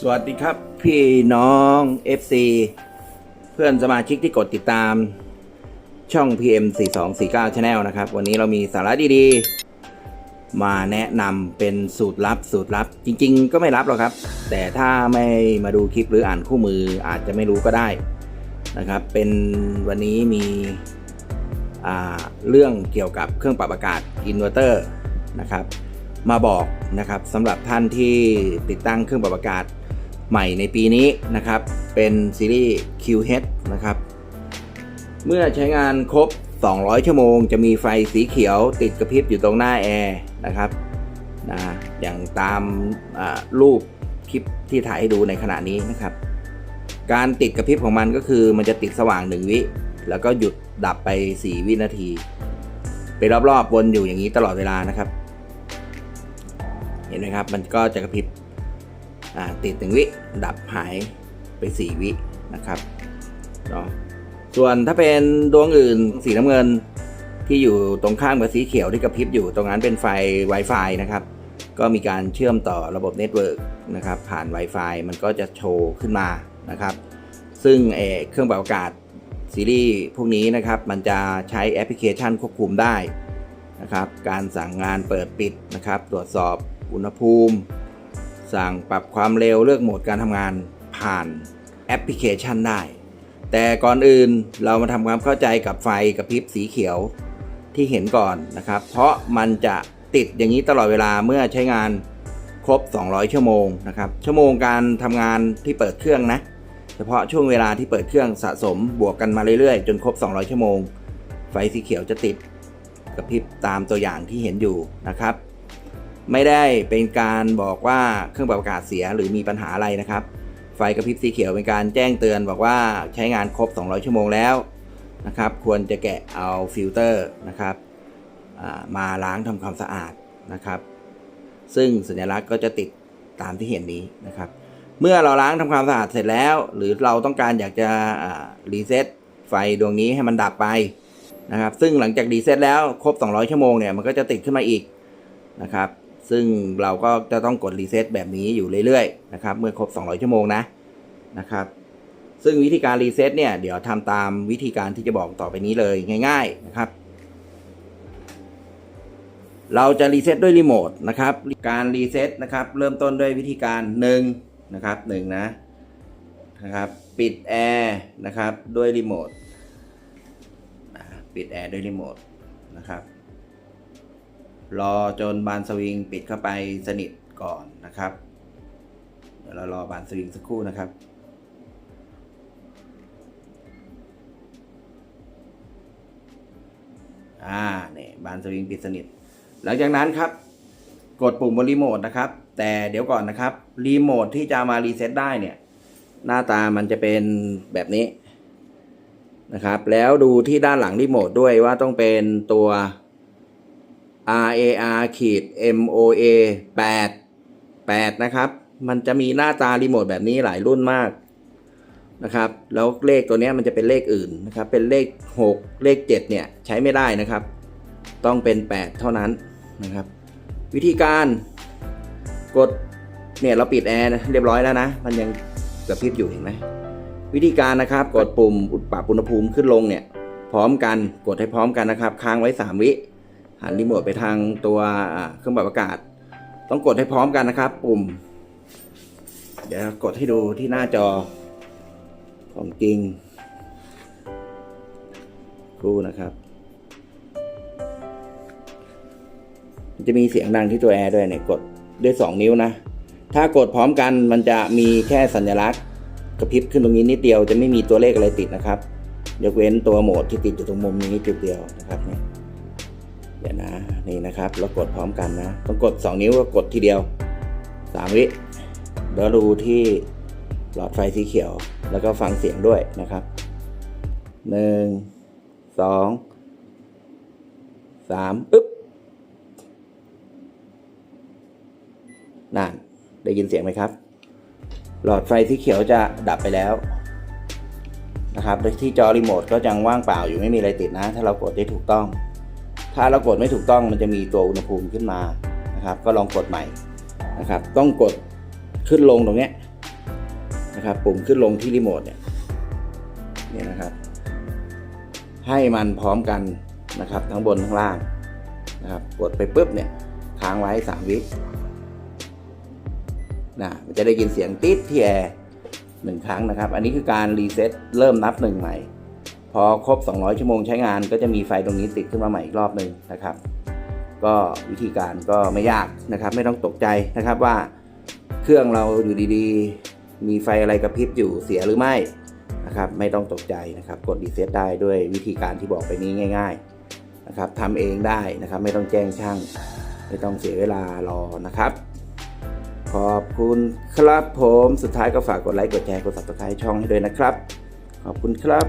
สวัสดีครับพี่น้อง FC เพื่อนสมาชิกที่กดติดตามช่อง PM 4249 Channel นะครับ วันนี้เรามีสาระดีๆ มาแนะนำเป็นสูตรลับสูตรลับ จริงๆ ก็ไม่ลับหรอกครับ แต่ถ้าไม่มาดูคลิปหรืออ่านคู่มืออาจจะไม่รู้ก็ได้นะครับ เป็นวันนี้มีเรื่องเกี่ยวกับเครื่องปรับอากาศอินเวอร์เตอร์นะครับ มาบอกนะครับสำหรับท่านที่ติดตั้งเครื่องปรับอากาศใหม่ในปีนี้นะครับ เป็นซีรีส์ QH นะครับ เมื่อใช้งานครบ 200 ชั่วโมง จะมีไฟสีเขียวติดกระพริบอยู่ตรงหน้าแอร์นะครับนะอย่างตามรูปคลิปที่ถ่ายให้ดูในขณะนี้นะครับ การติดกระพริบของมันก็คือมันจะติดสว่าง 1 วิ แล้วก็หยุดดับไป 4 วินาทีเป็นรอบๆวนอยู่อย่างนี้ตลอดเวลานะครับ ห็นไหมครับ มันก็จะกระพริบติดหนึ่งวิ ดับหายไป 4 วินะครับเนาะส่วนถ้าเป็นดวงอื่นสีน้ำเงินที่อยู่ตรงข้ามกับสีเขียวที่กระพริบอยู่ตรงนั้นเป็นไฟ Wi-Fi นะครับ ก็มีการเชื่อมต่อระบบเน็ตเวิร์กนะครับผ่าน Wi-Fi มันก็จะโชว์ขึ้นมานะครับ ซึ่งเเครื่องปรับอากาศซีรีส์พวกนี้นะครับ มันจะใช้แอปพลิเคชันควบคุมได้นะครับ การสั่งงานเปิดปิดนะครับ ตรวจสอบ อุณหภูมิ สั่งปรับความเร็วเลือกโหมดการทำงานผ่านแอปพลิเคชันได้ แต่ก่อนอื่นเรามาทำความเข้าใจกับไฟกระพริบสีเขียวที่เห็นก่อนนะครับ เพราะมันจะติดอย่างนี้ตลอดเวลาเมื่อใช้งานครบ 200 ชั่วโมงนะครับ ชั่วโมงการทำงานที่เปิดเครื่องนะ เฉพาะช่วงเวลาที่เปิดเครื่องสะสมบวกกันมาเรื่อยๆ จนครบ 200 ชั่วโมง ไฟสีเขียวจะติดกระพริบตามตัวอย่างที่เห็นอยู่นะครับ ไม่ได้เป็นการบอกว่าเครื่องปรับอากาศเสียหรือมีปัญหาอะไรนะครับ ไฟกระพริบสีเขียวเป็นการแจ้งเตือนบอกว่าใช้งานครบ 200 ชั่วโมงแล้วนะครับ ควรจะแกะเอาฟิลเตอร์นะครับมาล้างทำความสะอาดนะครับ ซึ่งสัญลักษณ์ก็จะติดตามที่เห็นนี้นะครับ เมื่อเราล้างทำความสะอาดเสร็จแล้ว หรือเราต้องการอยากจะรีเซ็ตไฟดวงนี้ให้มันดับไปนะครับ ซึ่งหลังจากรีเซ็ตแล้วครบ 200 ชั่วโมงเนี่ยมันก็จะติดขึ้นมาอีกนะครับ ซึ่งเราก็จะต้องกดรีเซ็ตแบบนี้อยู่เรื่อยๆนะครับ เมื่อครบ 200 ชั่วโมงนะนะครับ ซึ่งวิธีการรีเซ็ตเนี่ยเดี๋ยวทำตามวิธีการที่จะบอกต่อไปนี้เลยง่าย ๆนะครับ เราจะรีเซ็ตด้วยรีโมทนะครับ การรีเซ็ตนะครับ เริ่มต้นด้วยวิธีการ1นะครับ1นะนะครับปิดแอร์นะครับด้วยรีโมทปิดแอร์ด้วยรีโมทนะครับ รอจนบานสวิงปิดเข้าไปสนิทก่อนนะครับ เดี๋ยวเรารอบานสวิงสักครู่นะครับ อ่าเนี่ยบานสวิงปิดสนิท หลังจากนั้นครับ กดปุ่มบนรีโมทนะครับ แต่เดี๋ยวก่อนนะครับ รีโมทที่จะมารีเซ็ตได้เนี่ย หน้าตามันจะเป็นแบบนี้นะครับ แล้วดูที่ด้านหลังรีโมทด้วยว่าต้องเป็นตัว RAR ขีด MOA 8 8 นะครับ มันจะมีหน้าตารีโมทแบบนี้หลายรุ่นมากนะครับ แล้วเลขตัวนี้มันจะเป็นเลขอื่นนะครับ เป็นเลข 6 เลข 7 เนี่ย ใช้ไม่ได้นะครับ ต้องเป็น 8 เท่านั้นนะครับ วิธีการกด เนี่ย เราปิดแอร์เรียบร้อยแล้วนะ มันยังกระพริบอยู่เห็นไหม วิธีการนะครับ กดปุ่มปรับอุณหภูมิขึ้นลงเนี่ย พร้อมกัน กดให้พร้อมกันนะครับ ค้างไว้ 3 วิ หันรีโมทไปทางตัวเครื่องปรับอากาศ ต้องกดให้พร้อมกันนะครับ ปุ่ม เดี๋ยวกดให้ดูที่หน้าจอของจริงครูนะครับ จะมีเสียงดังที่ตัวแอร์ด้วยเนี่ยกดด้วย 2 นิ้วนะ ถ้ากดพร้อมกันมันจะมีแค่สัญลักษณ์กระพริบขึ้นตรงนี้นิดเดียวจะไม่มีตัวเลขอะไรติดนะครับ ยกเว้นตัวโหมดที่ติดอยู่ตรงมุมนี้จุดเดียวนะครับเนี่ย เดี๋ยวนะนี่นะครับแล้วกดพร้อมกันนะ ต้องกด 2 นิ้วก็กดทีเดียว 3 วิเดี๋ยวดูที่หลอดไฟสีเขียว แล้วก็ฟังเสียงด้วยนะครับ 1 2 3อึ๊บนั่นได้ยินเสียงไหมครับ หลอดไฟสีเขียวจะดับไปแล้วนะครับที่จอรีโมทก็ยังว่างเปล่าอยู่ไม่มีอะไรติดนะ ถ้าเรากดได้ถูกต้อง ถ้าเรากดไม่ถูกต้องมันจะมีตัวอุณหภูมิขึ้นมานะครับ ก็ลองกดใหม่นะครับ ต้องกดขึ้นลงตรงนี้นะครับ ปุ่มขึ้นลงที่รีโมทเนี่ยนี่นะครับ ให้มันพร้อมกันนะครับ ทั้งบนทั้งล่างนะครับ กดไปปุ๊บเนี่ยค้างไว้สามวินะมันจะได้ยินเสียงติดที่แอร์หนึ่งครั้งนะครับ อันนี้คือการรีเซ็ตเริ่มนับหนึ่งใหม่ อครบ 200 ชั่วโมงใช้งานก็จะมีไฟตรงนี้ติดขึ้นมาใหม่อีกรอบหนึ่งนะครับ ก็วิธีการก็ไม่ยากนะครับ ไม่ต้องตกใจนะครับว่าเครื่องเราอยู่ดีๆ มีไฟอะไรกระพริบอยู่เสียหรือไม่นะครับไม่ต้องตกใจนะครับกดรีเซ็ตได้ด้วยวิธีการที่บอกไปนี้ง่าย ๆนะครับทำเองได้นะครับไม่ต้องแจ้งช่าง ไม่ต้องเสียเวลารอนะครับ ขอบคุณครับผมสุดท้ายก็ฝากกดไลค์กดแชร์กด subscribe ช่องให้ด้วยนะครับ ขอบคุณครับ